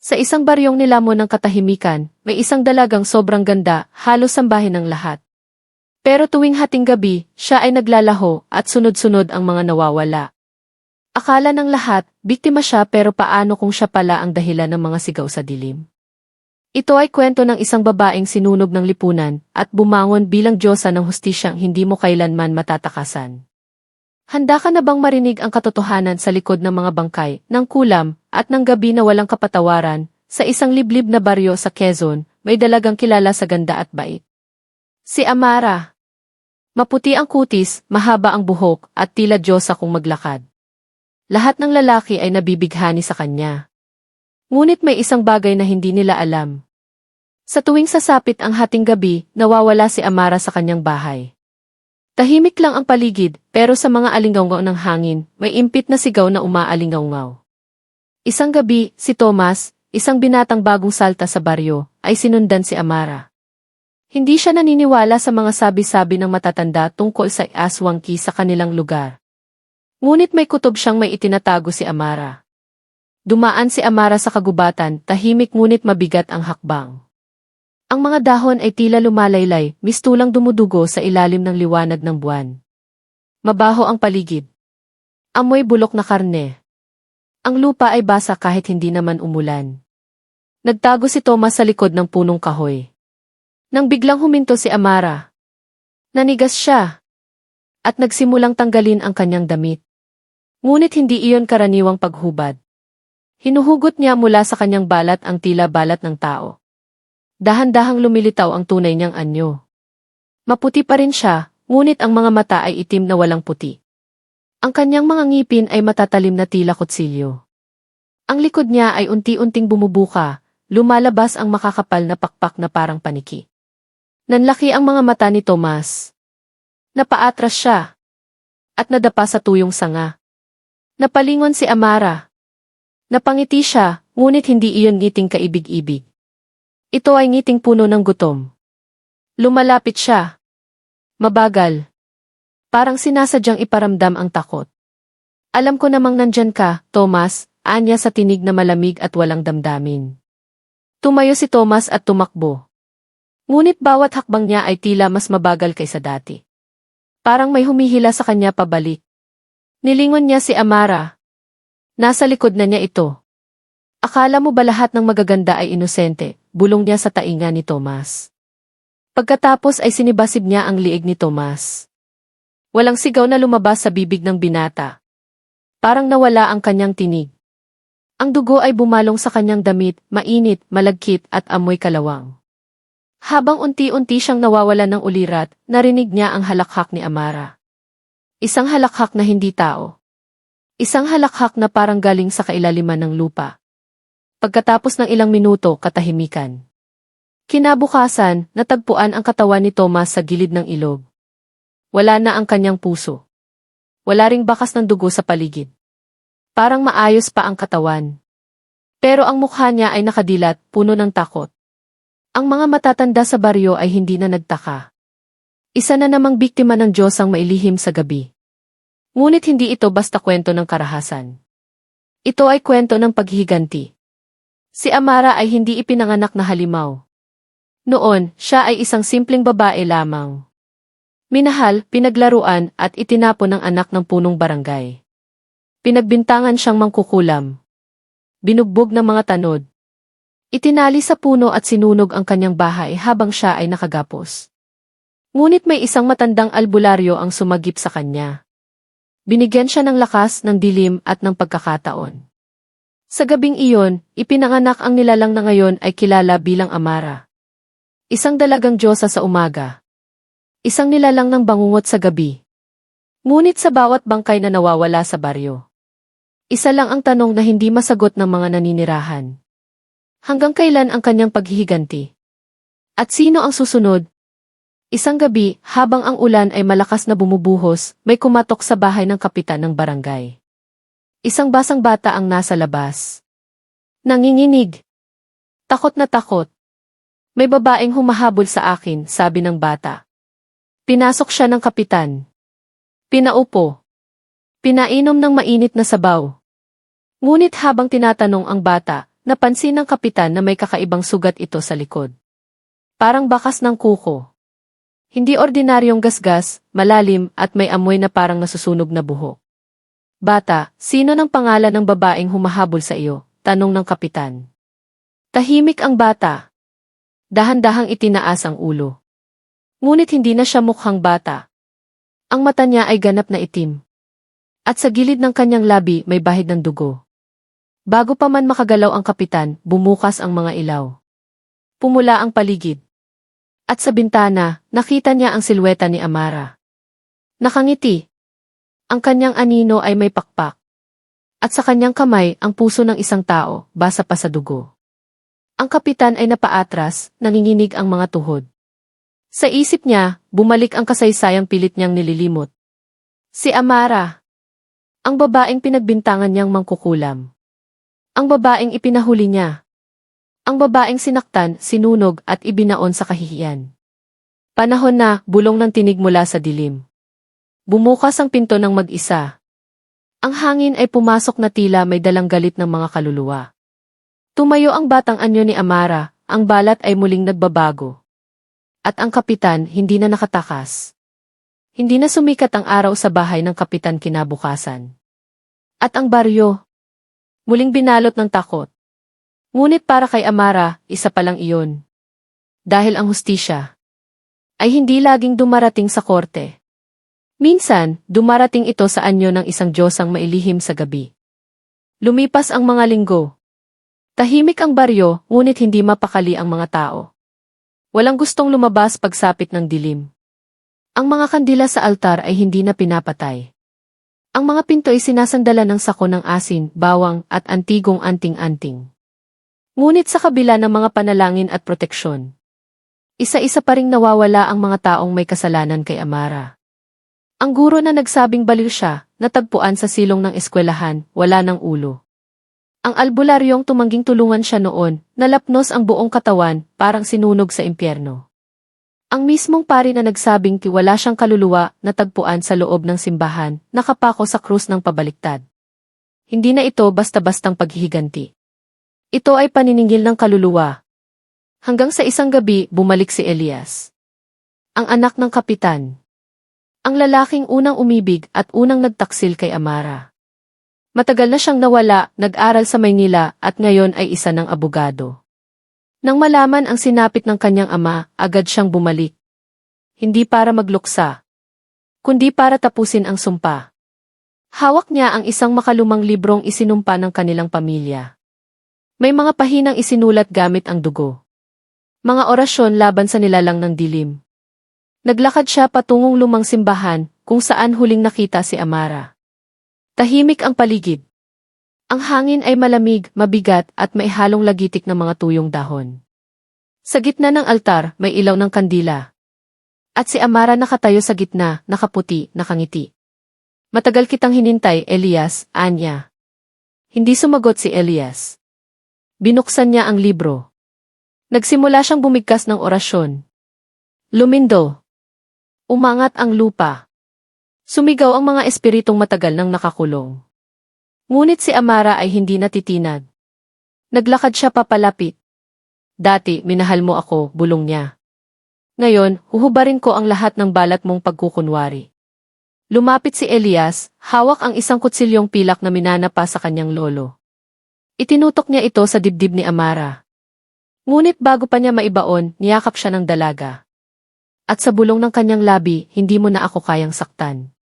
Sa isang baryong nilamon ng katahimikan, may isang dalagang sobrang ganda, halos sambahin ng lahat. Pero tuwing hating gabi, siya ay naglalaho at sunod-sunod ang mga nawawala. Akala ng lahat, biktima siya pero paano kung siya pala ang dahilan ng mga sigaw sa dilim? Ito ay kwento ng isang babaeng sinunog ng lipunan at bumangon bilang Diyosa ng hustisyang hindi mo kailanman matatakasan. Handa ka na bang marinig ang katotohanan sa likod ng mga bangkay, ng kulam, at ng gabi na walang kapatawaran, sa isang liblib na baryo sa Quezon, may dalagang kilala sa ganda at bait. Si Amara. Maputi ang kutis, mahaba ang buhok, at tila Diyosa kung maglakad. Lahat ng lalaki ay nabibighani sa kanya. Ngunit may isang bagay na hindi nila alam. Sa tuwing sasapit ang hating gabi, nawawala si Amara sa kanyang bahay. Tahimik lang ang paligid, pero sa mga alingawngaw ng hangin, may impit na sigaw na umaalingawngaw. Isang gabi, si Thomas, isang binatang bagong salta sa baryo, ay sinundan si Amara. Hindi siya naniniwala sa mga sabi-sabi ng matatanda tungkol sa aswangki sa kanilang lugar. Ngunit may kutob siyang may itinatago si Amara. Dumaan si Amara sa kagubatan, tahimik ngunit mabigat ang hakbang. Ang mga dahon ay tila lumalaylay, mistulang dumudugo sa ilalim ng liwanag ng buwan. Mabaho ang paligid. Amoy bulok na karne. Ang lupa ay basa kahit hindi naman umulan. Nagtago si Thomas sa likod ng punong kahoy. Nang biglang huminto si Amara. Nanigas siya. At nagsimulang tanggalin ang kanyang damit. Ngunit hindi iyon karaniwang paghubad. Hinuhugot niya mula sa kanyang balat ang tila balat ng tao. Dahan-dahang lumilitaw ang tunay niyang anyo. Maputi pa rin siya, ngunit ang mga mata ay itim na walang puti. Ang kanyang mga ngipin ay matatalim na tila kutsilyo. Ang likod niya ay unti-unting bumubuka, lumalabas ang makakapal na pakpak na parang paniki. Nanlaki ang mga mata ni Tomas. Napaatras siya. At nadapa sa tuyong sanga. Napalingon si Amara. Napangiti siya, ngunit hindi iyon ngiting kaibig-ibig. Ito ay ngiting puno ng gutom. Lumalapit siya. Mabagal. Parang sinasadyang iparamdam ang takot. Alam ko namang nandyan ka, Thomas, anya sa tinig na malamig at walang damdamin. Tumayo si Thomas at tumakbo. Ngunit bawat hakbang niya ay tila mas mabagal kaysa dati. Parang may humihila sa kanya pabalik. Nilingon niya si Amara. Nasa likod na niya ito. Akala mo ba lahat ng magaganda ay inosente, bulong niya sa tainga ni Thomas. Pagkatapos ay sinibasib niya ang liig ni Thomas. Walang sigaw na lumabas sa bibig ng binata. Parang nawala ang kanyang tinig. Ang dugo ay bumalong sa kanyang damit, mainit, malagkit at amoy kalawang. Habang unti-unti siyang nawawala ng ulirat, narinig niya ang halakhak ni Amara. Isang halakhak na hindi tao. Isang halakhak na parang galing sa kailaliman ng lupa. Pagkatapos ng ilang minuto, katahimikan. Kinabukasan, natagpuan ang katawan ni Thomas sa gilid ng ilog. Wala na ang kanyang puso. Wala ring bakas ng dugo sa paligid. Parang maayos pa ang katawan. Pero ang mukha niya ay nakadilat, puno ng takot. Ang mga matatanda sa baryo ay hindi na nagtaka. Isa na namang biktima ng Diyos ang mailihim sa gabi. Ngunit hindi ito basta kwento ng karahasan. Ito ay kwento ng paghihiganti. Si Amara ay hindi ipinanganak na halimaw. Noon, siya ay isang simpleng babae lamang. Minahal, pinaglaruan at itinapon ng anak ng punong barangay. Pinagbintangan siyang mangkukulam. Binugbog ng mga tanod. Itinali sa puno at sinunog ang kanyang bahay habang siya ay nakagapos. Ngunit may isang matandang albularyo ang sumagip sa kanya. Binigyan siya ng lakas, ng dilim at ng pagkakataon. Sa gabing iyon, ipinanganak ang nilalang na ngayon ay kilala bilang Amara. Isang dalagang Diyosa sa umaga. Isang nilalang ng bangungot sa gabi. Ngunit sa bawat bangkay na nawawala sa baryo. Isa lang ang tanong na hindi masagot ng mga naninirahan. Hanggang kailan ang kanyang paghihiganti? At sino ang susunod? Isang gabi, habang ang ulan ay malakas na bumubuhos, may kumatok sa bahay ng kapitan ng barangay. Isang basang bata ang nasa labas. Nanginginig. Takot na takot. May babaeng humahabol sa akin, sabi ng bata. Pinasok siya ng kapitan. Pinaupo. Pinainom ng mainit na sabaw. Ngunit habang tinatanong ang bata, Napansin ng kapitan na may kakaibang sugat ito sa likod. Parang bakas ng kuko. Hindi ordinaryong gasgas, malalim at may amoy na parang nasusunog na buhok. Bata, sino ng pangalan ng babaeng humahabol sa iyo? Tanong ng kapitan. Tahimik ang bata. Dahan-dahang itinaas ang ulo. Ngunit hindi na siya mukhang bata. Ang mata niya ay ganap na itim. At sa gilid ng kanyang labi may bahid ng dugo. Bago pa man makagalaw ang kapitan, bumukas ang mga ilaw. Pumula ang paligid. At sa bintana, nakita niya ang silweta ni Amara. Nakangiti. Ang kanyang anino ay may pakpak. At sa kanyang kamay, ang puso ng isang tao, basa pa sa dugo. Ang kapitan ay napaatras, nanginginig ang mga tuhod. Sa isip niya, bumalik ang kasaysayang pilit niyang nililimot. Si Amara. Ang babaeng pinagbintangan niyang mangkukulam. Ang babaeng ipinahuli niya. Ang babaeng sinaktan, sinunog at ibinaon sa kahihiyan. Panahon na, bulong ng tinig mula sa dilim. Bumukas ang pinto ng mag-isa. Ang hangin ay pumasok na tila may dalang galit ng mga kaluluwa. Tumayo ang batang anyo ni Amara, ang balat ay muling nagbabago. At ang kapitan hindi na nakatakas. Hindi na sumikat ang araw sa bahay ng kapitan kinabukasan. At ang baryo, muling binalot ng takot. Ngunit para kay Amara, isa pa lang iyon. Dahil ang hustisya ay hindi laging dumarating sa korte. Minsan, dumarating ito sa anyo ng isang Diyosang mailihim sa gabi. Lumipas ang mga linggo. Tahimik ang baryo, ngunit hindi mapakali ang mga tao. Walang gustong lumabas pagsapit ng dilim. Ang mga kandila sa altar ay hindi na pinapatay. Ang mga pinto ay sinasandala ng sako ng asin, bawang, at antigong anting-anting. Ngunit sa kabila ng mga panalangin at proteksyon, isa-isa pa ring nawawala ang mga taong may kasalanan kay Amara. Ang guro na nagsabing baliw siya, natagpuan sa silong ng eskwelahan, wala ng ulo. Ang albularyong tumangging tulungan siya noon, nalapnos ang buong katawan, parang sinunog sa impyerno. Ang mismong pari na nagsabing wala siyang kaluluwa natagpuan sa loob ng simbahan, nakapako sa krus ng pabaliktad. Hindi na ito basta-bastang paghihiganti. Ito ay paniningil ng kaluluwa. Hanggang sa isang gabi, bumalik si Elias. Ang anak ng kapitan. Ang lalaking unang umibig at unang nagtaksil kay Amara. Matagal na siyang nawala, nag-aral sa Maynila at ngayon ay isa ng abogado. Nang malaman ang sinapit ng kanyang ama, agad siyang bumalik. Hindi para magluksa, kundi para tapusin ang sumpa. Hawak niya ang isang makalumang librong isinumpa ng kanilang pamilya. May mga pahinang isinulat gamit ang dugo. Mga orasyon laban sa nilalang ng dilim. Naglakad siya patungong lumang simbahan kung saan huling nakita si Amara. Tahimik ang paligid. Ang hangin ay malamig, mabigat at may halong lagitik ng mga tuyong dahon. Sa gitna ng altar, may ilaw ng kandila. At si Amara nakatayo sa gitna, nakaputi, nakangiti. Matagal kitang hinintay, Elias, Anya. Hindi sumagot si Elias. Binuksan niya ang libro. Nagsimula siyang bumigkas ng orasyon. Lumindo. Umangat ang lupa. Sumigaw ang mga espiritong matagal nang nakakulong. Ngunit si Amara ay hindi natitinag. Naglakad siya papalapit. Dati, minahal mo ako, bulong niya. Ngayon, huhubarin ko ang lahat ng balat mong pagkukunwari. Lumapit si Elias, hawak ang isang kutsilyong pilak na minanapa sa kanyang lolo. Itinutok niya ito sa dibdib ni Amara. Ngunit bago pa niya maibaon, niyakap siya ng dalaga. At sa bulong ng kanyang labi, hindi mo na ako kayang saktan.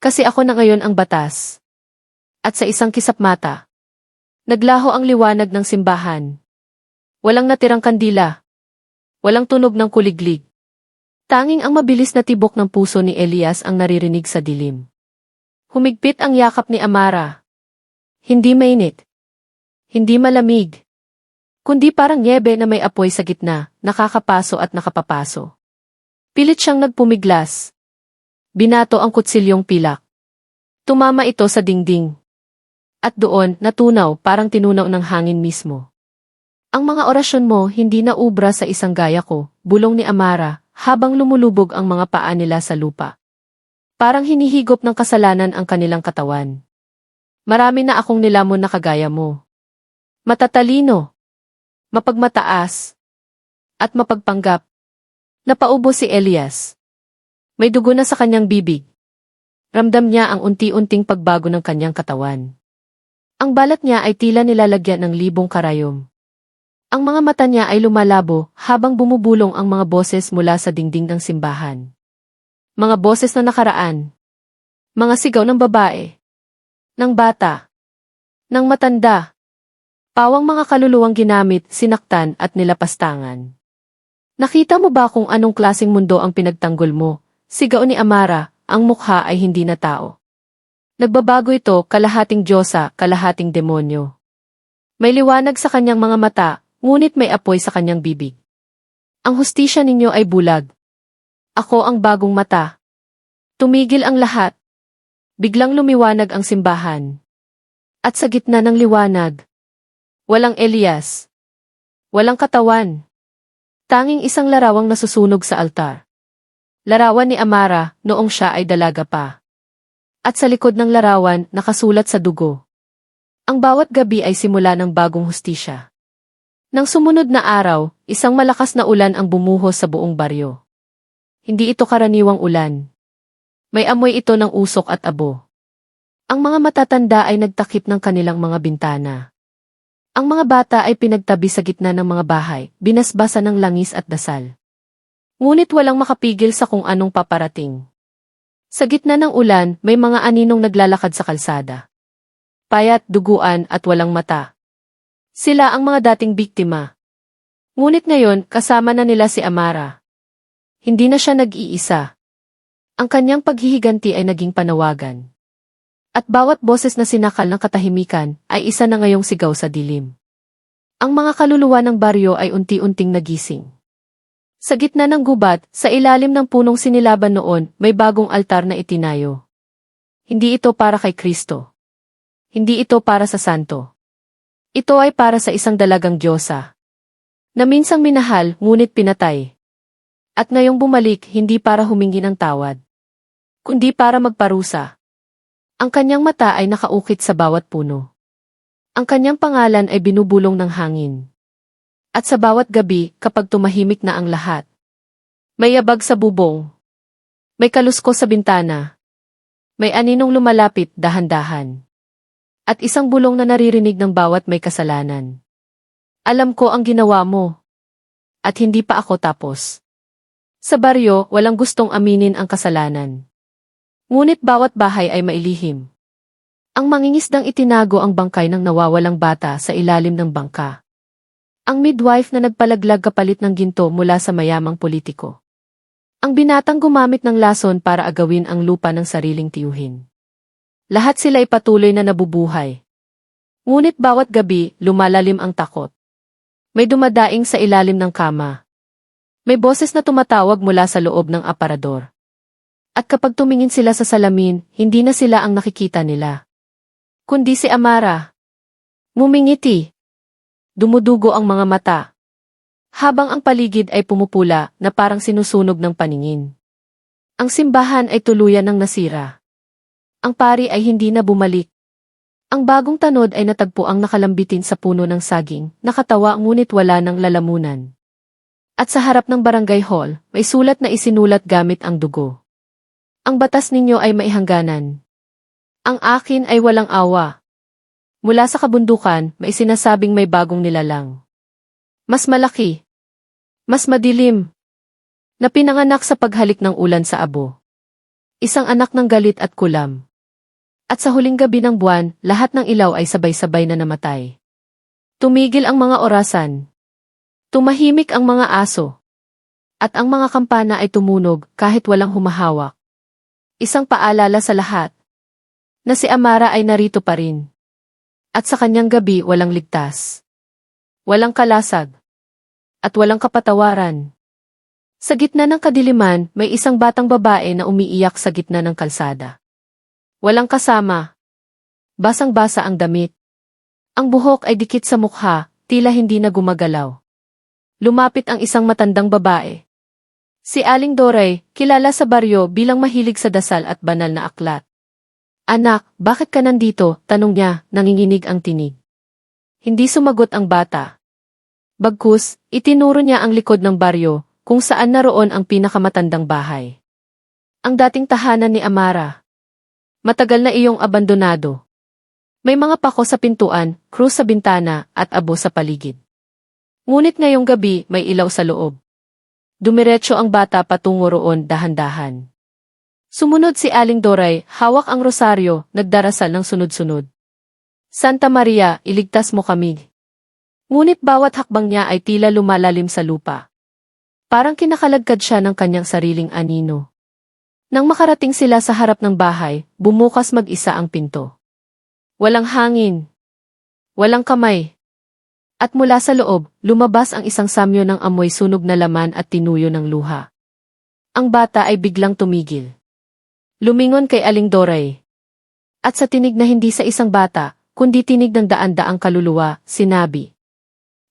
Kasi ako na ngayon ang batas. At sa isang kisap mata, naglaho ang liwanag ng simbahan. Walang natirang kandila. Walang tunog ng kuliglig. Tanging ang mabilis na tibok ng puso ni Elias ang naririnig sa dilim. Humigpit ang yakap ni Amara. Hindi mainit. Hindi malamig. Kundi parang nyebe na may apoy sa gitna, nakakapaso at nakapapaso. Pilit siyang nagpumiglas. Binato ang kutsilyong pilak. Tumama ito sa dingding. At doon, natunaw parang tinunaw ng hangin mismo. Ang mga orasyon mo hindi na ubra sa isang gaya ko, bulong ni Amara, habang lumulubog ang mga paa nila sa lupa. Parang hinihigop ng kasalanan ang kanilang katawan. Marami na akong nilamon na kagaya mo. Matatalino. Mapagmataas. At mapagpanggap. Napaubo si Elias. May dugo na sa kanyang bibig. Ramdam niya ang unti-unting pagbago ng kanyang katawan. Ang balat niya ay tila nilalagyan ng libong karayom. Ang mga mata niya ay lumalabo habang bumubulong ang mga boses mula sa dingding ng simbahan. Mga boses na nakaraan. Mga sigaw ng babae. Ng bata. Ng matanda. Pawang mga kaluluwang ginamit, sinaktan at nilapastangan. Nakita mo ba kung anong klaseng mundo ang pinagtanggol mo? Sigaw ni Amara, ang mukha ay hindi na tao. Nagbabago ito, kalahating Diyosa, kalahating demonyo. May liwanag sa kanyang mga mata, ngunit may apoy sa kanyang bibig. Ang hustisya ninyo ay bulag. Ako ang bagong mata. Tumigil ang lahat. Biglang lumiwanag ang simbahan. At sa gitna ng liwanag, walang Elias. Walang katawan. Tanging isang larawang nasusunog sa altar. Larawan ni Amara noong siya ay dalaga pa. At sa likod ng larawan, nakasulat sa dugo. Ang bawat gabi ay simula ng bagong hustisya. Nang sumunod na araw, isang malakas na ulan ang bumuhos sa buong baryo. Hindi ito karaniwang ulan. May amoy ito ng usok at abo. Ang mga matatanda ay nagtakip ng kanilang mga bintana. Ang mga bata ay pinagtabi sa gitna ng mga bahay, binasbasa ng langis at dasal. Ngunit walang makapigil sa kung anong paparating. Sa gitna ng ulan, may mga aninong naglalakad sa kalsada. Payat, duguan at walang mata. Sila ang mga dating biktima. Ngunit ngayon, kasama na nila si Amara. Hindi na siya nag-iisa. Ang kanyang paghihiganti ay naging panawagan. At bawat boses na sinakal ng katahimikan ay isa na ngayong sigaw sa dilim. Ang mga kaluluwa ng baryo ay unti-unting nagising. Sa gitna ng gubat, sa ilalim ng punong sinilaban noon, may bagong altar na itinayo. Hindi ito para kay Kristo. Hindi ito para sa santo. Ito ay para sa isang dalagang Diyosa. Na minsang minahal, ngunit pinatay. At ngayong bumalik, hindi para humingi ng tawad. Kundi para magparusa. Ang kanyang mata ay nakaukit sa bawat puno. Ang kanyang pangalan ay binubulong ng hangin. At sa bawat gabi, kapag tumahimik na ang lahat. May yabag sa bubong. May kalusko sa bintana. May aninong lumalapit dahan-dahan. At isang bulong na naririnig ng bawat may kasalanan. Alam ko ang ginawa mo. At hindi pa ako tapos. Sa baryo, walang gustong aminin ang kasalanan. Ngunit bawat bahay ay mailihim. Ang mangingisdang itinago ang bangkay ng nawawalang bata sa ilalim ng bangka. Ang midwife na nagpalaglag kapalit ng ginto mula sa mayamang politiko. Ang binatang gumamit ng lason para agawin ang lupa ng sariling tiyuhin. Lahat sila ay patuloy na nabubuhay. Ngunit bawat gabi, lumalalim ang takot. May dumadaing sa ilalim ng kama. May boses na tumatawag mula sa loob ng aparador. At kapag tumingin sila sa salamin, hindi na sila ang nakikita nila. Kundi si Amara. Mumingiti. Dumudugo ang mga mata. Habang ang paligid ay pumupula na parang sinusunog ng paningin. Ang simbahan ay tuluyan ng nasira. Ang pari ay hindi na bumalik. Ang bagong tanod ay natagpo ang nakalambitin sa puno ng saging, nakatawa ngunit wala ng lalamunan. At sa harap ng barangay hall, may sulat na isinulat gamit ang dugo. Ang batas ninyo ay maihangganan. Ang akin ay walang awa. Mula sa kabundukan, may sinasabing may bagong nilalang. Mas malaki. Mas madilim. Na pinanganak sa paghalik ng ulan sa abo. Isang anak ng galit at kulam. At sa huling gabi ng buwan, lahat ng ilaw ay sabay-sabay na namatay. Tumigil ang mga orasan. Tumahimik ang mga aso. At ang mga kampana ay tumunog kahit walang humahawak. Isang paalala sa lahat. Na si Amara ay narito pa rin. At sa kanyang gabi walang ligtas. Walang kalasag. At walang kapatawaran. Sa gitna ng kadiliman, may isang batang babae na umiiyak sa gitna ng kalsada. Walang kasama. Basang-basa ang damit. Ang buhok ay dikit sa mukha, tila hindi na gumagalaw. Lumapit ang isang matandang babae. Si Aling Doray, kilala sa baryo bilang mahilig sa dasal at banal na aklat. Anak, bakit ka nandito? Tanong niya, nanginginig ang tinig. Hindi sumagot ang bata. Bagkus, itinuro niya ang likod ng baryo, kung saan naroon ang pinakamatandang bahay. Ang dating tahanan ni Amara. Matagal na iyong abandonado. May mga pako sa pintuan, krus sa bintana, at abo sa paligid. Ngunit ngayong gabi may ilaw sa loob. Dumiretso ang bata patungo roon dahan-dahan. Sumunod si Aling Doray, hawak ang rosaryo, nagdarasal ng sunod-sunod. Santa Maria, iligtas mo kami. Ngunit bawat hakbang niya ay tila lumalalim sa lupa. Parang kinakalagkad siya ng kanyang sariling anino. Nang makarating sila sa harap ng bahay, bumukas mag-isa ang pinto. Walang hangin. Walang kamay. At mula sa loob, lumabas ang isang samyo ng amoy sunog na laman at tinuyo ng luha. Ang bata ay biglang tumigil. Lumingon kay Aling Doray. At sa tinig na hindi sa isang bata, kundi tinig ng daan-daang kaluluwa, sinabi.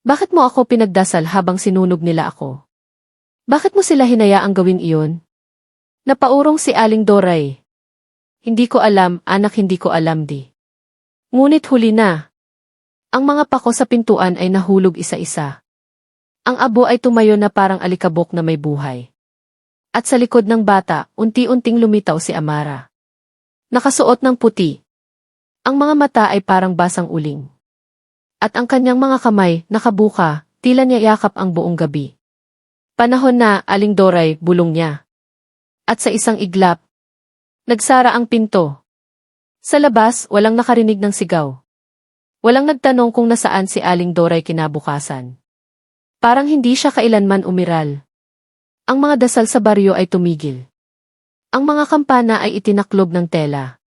Bakit mo ako pinagdasal habang sinunog nila ako? Bakit mo sila hinayaang gawin iyon? Napaurong si Aling Doray. Hindi ko alam, anak hindi ko alam di. Ngunit huli na. Ang mga pako sa pintuan ay nahulog isa-isa. Ang abo ay tumayo na parang alikabok na may buhay. At sa likod ng bata, unti-unting lumitaw si Amara. Nakasuot ng puti. Ang mga mata ay parang basang uling. At ang kanyang mga kamay, nakabuka, tila niya yakap ang buong gabi. Panahon na, Aling Doray, bulong niya. At sa isang iglap, nagsara ang pinto. Sa labas, walang nakarinig ng sigaw. Walang nagtanong kung nasaan si Aling Doray kinabukasan. Parang hindi siya kailanman umiral. Ang mga dasal sa baryo ay tumigil. Ang mga kampana ay itinaklob ng tela.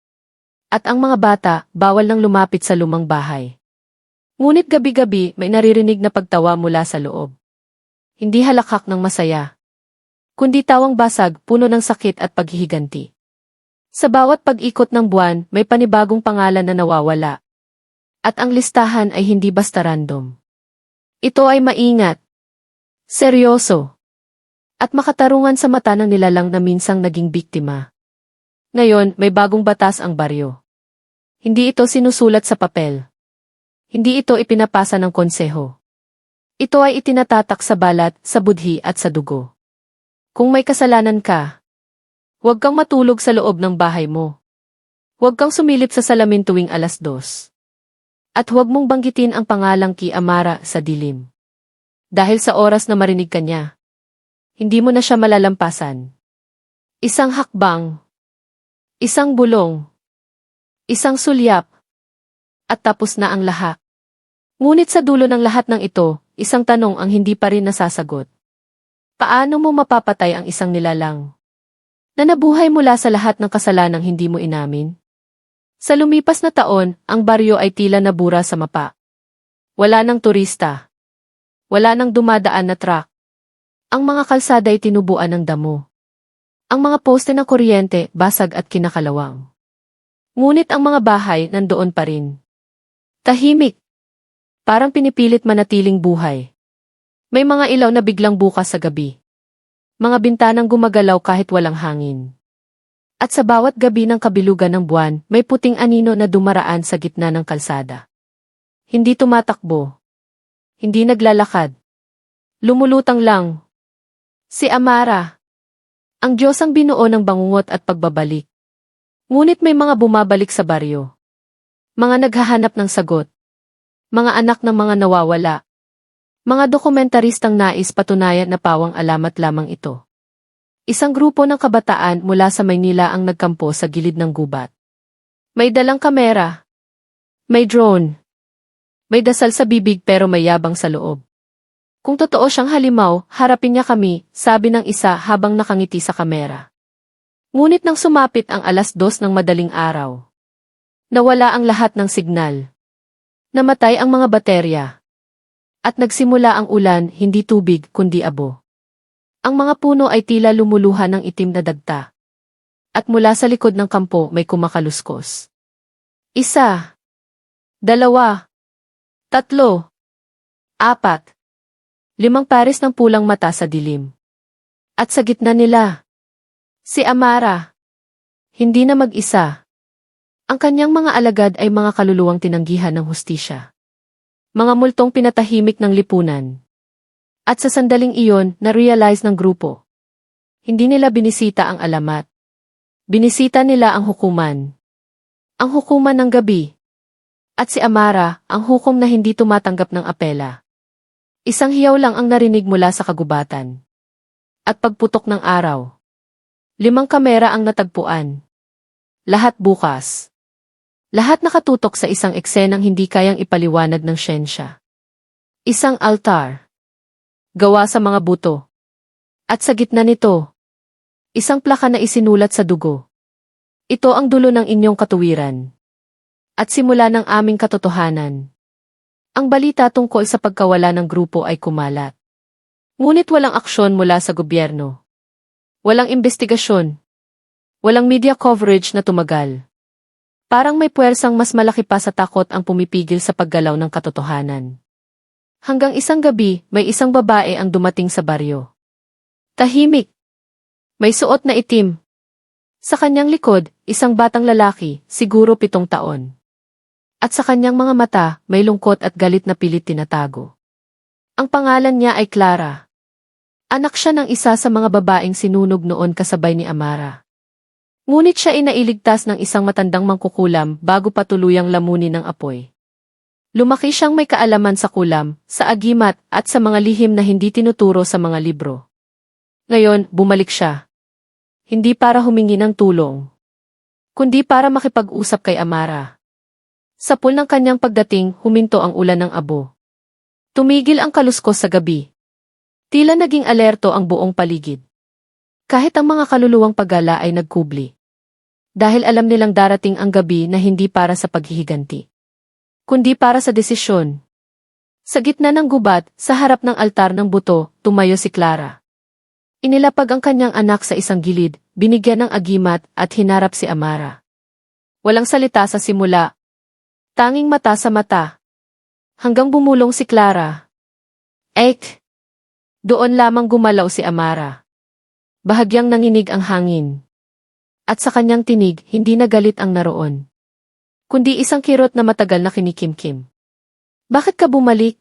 At ang mga bata, bawal nang lumapit sa lumang bahay. Ngunit gabi-gabi may naririnig na pagtawa mula sa loob. Hindi halakhak ng masaya kundi tawang basag, puno ng sakit at paghihiganti. Sa bawat pag-ikot ng buwan, may panibagong pangalan na nawawala. At ang listahan ay hindi basta random. Ito ay maingat, seryoso, at makatarungan sa mata ng nilalang na minsang naging biktima. Ngayon, may bagong batas ang baryo. Hindi ito sinusulat sa papel. Hindi ito ipinapasa ng konseho. Ito ay itinatatak sa balat, sa budhi at sa dugo. Kung may kasalanan ka, huwag kang matulog sa loob ng bahay mo. Huwag kang sumilip sa salamin tuwing alas dos. At huwag mong banggitin ang pangalang Ki Amara sa dilim. Dahil sa oras na marinig ka niya, hindi mo na siya malalampasan. Isang hakbang, isang bulong, isang sulyap, at tapos na ang lahat. Ngunit sa dulo ng lahat ng ito, isang tanong ang hindi pa rin nasasagot. Paano mo mapapatay ang isang nilalang? Na nabuhay mula sa lahat ng kasalanang hindi mo inamin? Sa lumipas na taon, ang baryo ay tila nabura sa mapa. Wala nang turista. Wala nang dumadaan na truck. Ang mga kalsada ay tinubuan ng damo. Ang mga poste ng kuryente basag at kinakalawang. Ngunit ang mga bahay nandoon pa rin. Tahimik. Parang pinipilit manatiling buhay. May mga ilaw na biglang bukas sa gabi. Mga bintanang gumagalaw kahit walang hangin. At sa bawat gabi ng kabilugan ng buwan, may puting anino na dumaraan sa gitna ng kalsada. Hindi tumatakbo. Hindi naglalakad. Lumulutang lang. Si Amara. Ang Diyos ang binuo ng bangungot at pagbabalik. Ngunit may mga bumabalik sa baryo. Mga naghahanap ng sagot. Mga anak ng mga nawawala. Mga dokumentaristang nais patunayan na pawang alamat lamang ito. Isang grupo ng kabataan mula sa Maynila ang nagkampo sa gilid ng gubat. May dalang kamera. May drone. May dasal sa bibig pero may yabang sa loob. Kung totoo siyang halimaw, harapin niya kami, sabi ng isa habang nakangiti sa kamera. Ngunit nang sumapit ang alas dos ng madaling araw. Nawala ang lahat ng signal. Namatay ang mga baterya. At nagsimula ang ulan, hindi tubig, kundi abo. Ang mga puno ay tila lumuluha ng itim na dagta. At mula sa likod ng kampo may kumakaluskos. Isa. Dalawa. Tatlo. Apat. Limang pares ng pulang mata sa dilim. At sa gitna nila. Si Amara. Hindi na mag-isa. Ang kanyang mga alagad ay mga kaluluwang tinanggihan ng hustisya. Mga multong pinatahimik ng lipunan. At sa sandaling iyon, na-realize ng grupo. Hindi nila binisita ang alamat. Binisita nila ang hukuman. Ang hukuman ng gabi. At si Amara, ang hukom na hindi tumatanggap ng apela. Isang hiyaw lang ang narinig mula sa kagubatan. At pagputok ng araw. Limang kamera ang natagpuan. Lahat bukas. Lahat nakatutok sa isang eksenang hindi kayang ipaliwanag ng siyensya. Isang altar. Gawa sa mga buto. At sa gitna nito, isang plaka na isinulat sa dugo. Ito ang dulo ng inyong katuwiran. At simula ng aming katotohanan. Ang balita tungkol sa pagkawala ng grupo ay kumalat. Ngunit walang aksyon mula sa gobyerno. Walang investigasyon. Walang media coverage na tumagal. Parang may puwersang mas malaki pa sa takot ang pumipigil sa paggalaw ng katotohanan. Hanggang isang gabi, may isang babae ang dumating sa baryo. Tahimik. May suot na itim. Sa kanyang likod, isang batang lalaki, siguro pitong taon. At sa kanyang mga mata, may lungkot at galit na pilit tinatago. Ang pangalan niya ay Clara. Anak siya ng isa sa mga babaeng sinunog noon kasabay ni Amara. Ngunit siya ay nailigtas ng isang matandang mangkukulam bago pa tuluyang lamunin ng apoy. Lumaki siyang may kaalaman sa kulam, sa agimat, at sa mga lihim na hindi tinuturo sa mga libro. Ngayon, bumalik siya. Hindi para humingi ng tulong, kundi para makipag-usap kay Amara. Sa pool ng kanyang pagdating, huminto ang ulan ng abo. Tumigil ang kaluskos sa gabi. Tila naging alerto ang buong paligid. Kahit ang mga kaluluwang paggala ay nagkubli. Dahil alam nilang darating ang gabi na hindi para sa paghihiganti. Kundi para sa desisyon. Sa gitna ng gubat, sa harap ng altar ng buto, tumayo si Clara. Inilapag ang kanyang anak sa isang gilid, binigyan ng agimat at hinarap si Amara. Walang salita sa simula. Tanging mata sa mata. Hanggang bumulong si Clara. Ek! Doon lamang gumalaw si Amara. Bahagyang nanginig ang hangin. At sa kanyang tinig, hindi na galit ang naroon. Kundi isang kirot na matagal na kinikimkim. Bakit ka bumalik?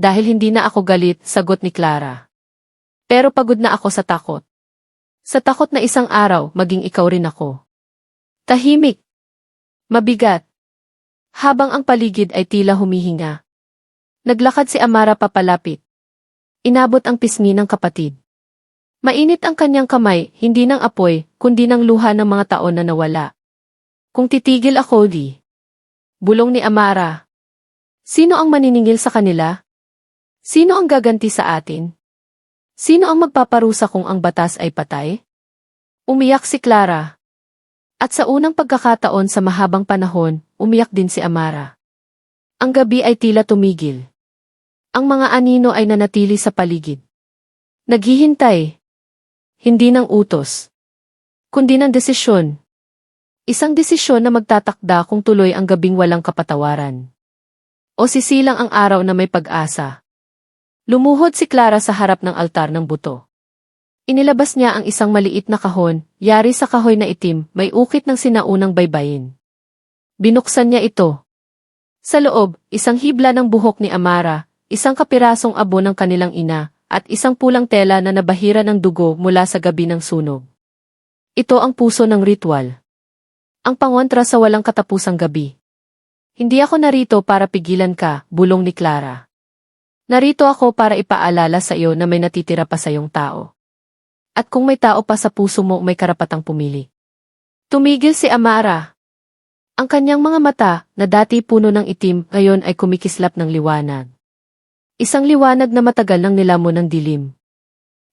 Dahil hindi na ako galit, sagot ni Clara. Pero pagod na ako sa takot. Sa takot na isang araw, maging ikaw rin ako. Tahimik. Mabigat. Habang ang paligid ay tila humihinga. Naglakad si Amara papalapit. Inabot ang pisngi ng kapatid. Mainit ang kanyang kamay, hindi ng apoy, kundi ng luha ng mga taon na nawala. Kung titigil ako di. Bulong ni Amara. Sino ang maniningil sa kanila? Sino ang gaganti sa atin? Sino ang magpaparusa kung ang batas ay patay? Umiyak si Clara. At sa unang pagkakataon sa mahabang panahon, umiyak din si Amara. Ang gabi ay tila tumigil. Ang mga anino ay nanatili sa paligid. Naghihintay. Hindi ng utos. Kundi ng desisyon. Isang desisyon na magtatakda kung tuloy ang gabing walang kapatawaran. O sisilang ang araw na may pag-asa. Lumuhod si Clara sa harap ng altar ng buto. Inilabas niya ang isang maliit na kahon, yari sa kahoy na itim, may ukit ng sinaunang baybayin. Binuksan niya ito. Sa loob, isang hibla ng buhok ni Amara, isang kapirasong abo ng kanilang ina, at isang pulang tela na nabahira ng dugo mula sa gabi ng sunog. Ito ang puso ng ritual. Ang pangontra sa walang katapusang gabi. Hindi ako narito para pigilan ka, bulong ni Clara. Narito ako para ipaalala sa iyo na may natitira pa sa iyong tao. At kung may tao pa sa puso mo, may karapatang pumili. Tumigil si Amara. Ang kanyang mga mata, na dati puno ng itim, ngayon ay kumikislap ng liwanag. Isang liwanag na matagal nang nilamon ng dilim.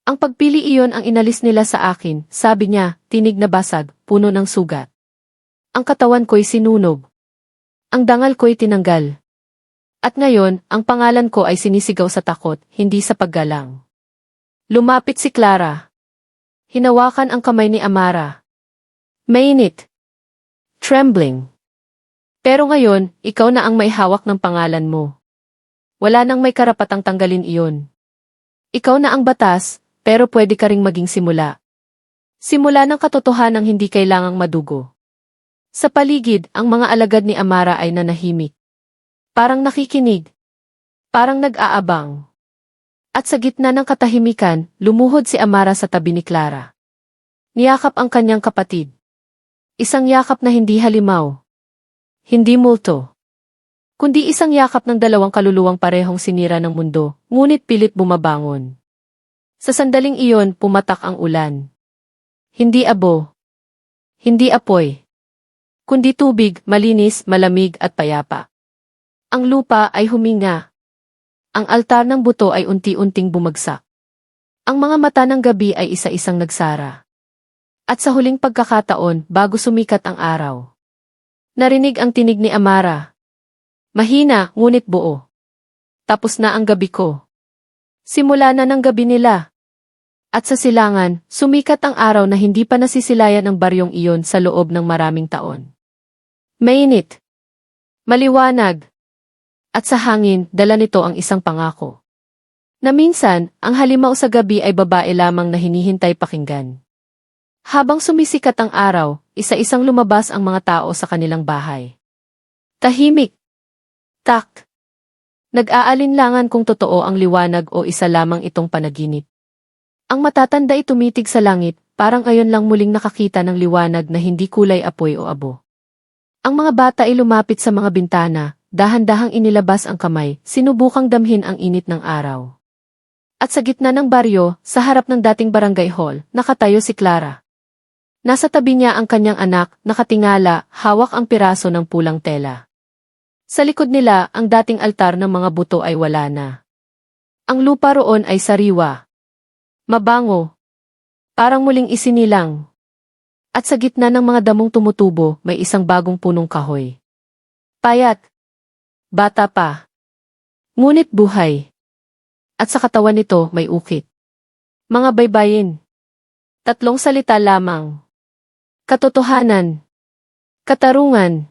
Ang pagpili iyon ang inalis nila sa akin, sabi niya, tinig na basag, puno ng sugat. Ang katawan ko'y sinunog. Ang dangal ko'y tinanggal. At ngayon, ang pangalan ko ay sinisigaw sa takot, hindi sa paggalang. Lumapit si Clara. Hinawakan ang kamay ni Amara. Mainit. Trembling. Pero ngayon, ikaw na ang may hawak ng pangalan mo. Wala nang may karapatang tanggalin iyon. Ikaw na ang batas, pero pwede ka ring maging simula. Simula ng katotohanang hindi kailangang madugo. Sa paligid, ang mga alagad ni Amara ay nanahimik. Parang nakikinig. Parang nag-aabang. At sa gitna ng katahimikan, lumuhod si Amara sa tabi ni Clara. Niyakap ang kanyang kapatid. Isang yakap na hindi halimaw. Hindi multo. Kundi isang yakap ng dalawang kaluluwang parehong sinira ng mundo, ngunit pilit bumabangon. Sa sandaling iyon, pumatak ang ulan. Hindi abo. Hindi apoy. Kundi tubig, malinis, malamig at payapa. Ang lupa ay huminga. Ang altar ng buto ay unti-unting bumagsak. Ang mga mata ng gabi ay isa-isang nagsara. At sa huling pagkakataon, bago sumikat ang araw. Narinig ang tinig ni Amara. Mahina, ngunit buo. Tapos na ang gabi ko. Simula na ng gabi nila. At sa silangan, sumikat ang araw na hindi pa nasisilayan ng baryong iyon sa loob ng maraming taon. Mainit. Maliwanag. At sa hangin, dala nito ang isang pangako. Na minsan, ang halimaw sa gabi ay babae lamang na hinihintay pakinggan. Habang sumisikat ang araw, isa-isang lumabas ang mga tao sa kanilang bahay. Tahimik. Tak. Nag-aalinlangan kung totoo ang liwanag o isa lamang itong panaginip. Ang matatanda ay tumitig sa langit, parang ngayon lang muling nakakita ng liwanag na hindi kulay apoy o abo. Ang mga bata ay lumapit sa mga bintana, dahan-dahang inilabas ang kamay, sinubukang damhin ang init ng araw. At sa gitna ng baryo, sa harap ng dating barangay hall, nakatayo si Clara. Nasa tabi niya ang kanyang anak, nakatingala, hawak ang piraso ng pulang tela. Sa likod nila, ang dating altar ng mga buto ay wala na. Ang lupa roon ay sariwa. Mabango. Parang muling isinilang. At sa gitna ng mga damong tumutubo, may isang bagong punong kahoy. Payat. Bata pa. Ngunit buhay. At sa katawan nito may ukit. Mga baybayin. Tatlong salita lamang. Katotohanan. Katarungan.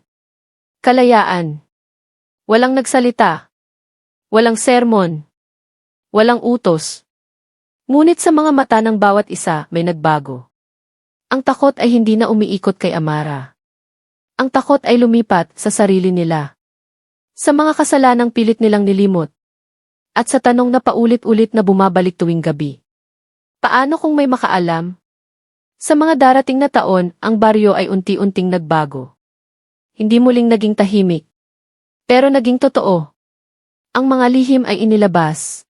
Kalayaan. Walang nagsalita. Walang sermon. Walang utos. Ngunit sa mga mata ng bawat isa may nagbago. Ang takot ay hindi na umiikot kay Amara. Ang takot ay lumipat sa sarili nila. Sa mga kasalanang pilit nilang nilimot. At sa tanong na paulit-ulit na bumabalik tuwing gabi. Paano kung may makaalam? Sa mga darating na taon, ang baryo ay unti-unting nagbago. Hindi muling naging tahimik. Pero naging totoo. Ang mga lihim ay inilabas.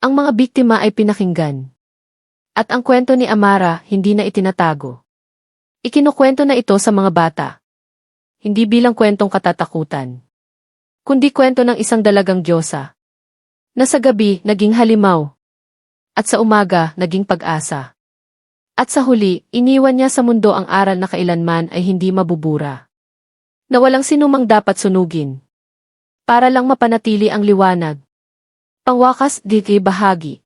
Ang mga biktima ay pinakinggan. At ang kwento ni Amara hindi na itinatago. Ikinukwento na ito sa mga bata. Hindi bilang kwentong katatakutan. Kundi kwento ng isang dalagang Diyosa. Na sa gabi naging halimaw. At sa umaga naging pag-asa. At sa huli, iniwan niya sa mundo ang aral na kailanman ay hindi mabubura. Na walang sinumang dapat sunugin. Para lang mapanatili ang liwanag. Pangwakas di bahagi.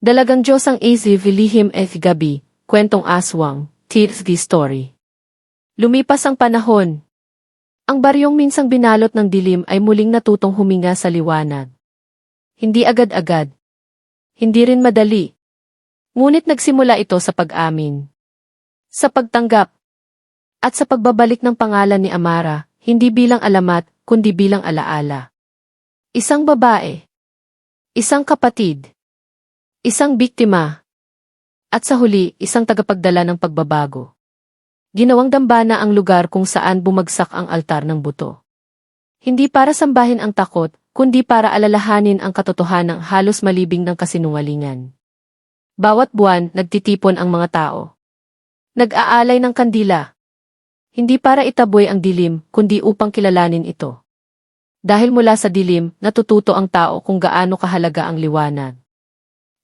Dalagang Diyos ang Easy Vilihim Eth Gabi, kwentong aswang, Tears the Story. Lumipas ang panahon. Ang baryong minsang binalot ng dilim ay muling natutong huminga sa liwanag. Hindi agad-agad. Hindi rin madali. Ngunit nagsimula ito sa pag-amin. Sa pagtanggap. At sa pagbabalik ng pangalan ni Amara, hindi bilang alamat, kundi bilang alaala. Isang babae. Isang kapatid. Isang biktima. At sa huli, isang tagapagdala ng pagbabago. Ginawang dambana ang lugar kung saan bumagsak ang altar ng buto. Hindi para sambahin ang takot, kundi para alalahanin ang katotohanang halos malibing ng kasinungalingan. Bawat buwan, nagtitipon ang mga tao. Nag-aalay ng kandila. Hindi para itaboy ang dilim, kundi upang kilalanin ito. Dahil mula sa dilim, natututo ang tao kung gaano kahalaga ang liwanag.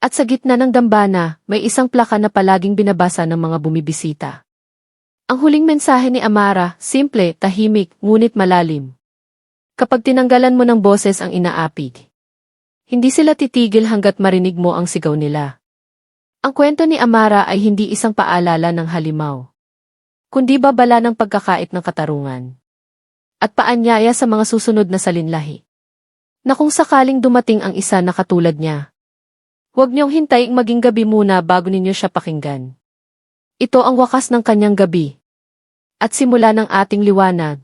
At sa gitna ng dambana, may isang plaka na palaging binabasa ng mga bumibisita. Ang huling mensahe ni Amara, simple, tahimik, ngunit malalim. Kapag tinanggalan mo ng boses ang inaapig, hindi sila titigil hanggat marinig mo ang sigaw nila. Ang kwento ni Amara ay hindi isang paalala ng halimaw, kundi babala ng pagkakait ng katarungan. At paanyaya sa mga susunod na salinlahi. Na kung sakaling dumating ang isa na katulad niya, huwag niyong hintayin maging gabi muna bago ninyo siya pakinggan. Ito ang wakas ng kanyang gabi. At simula ng ating liwanag.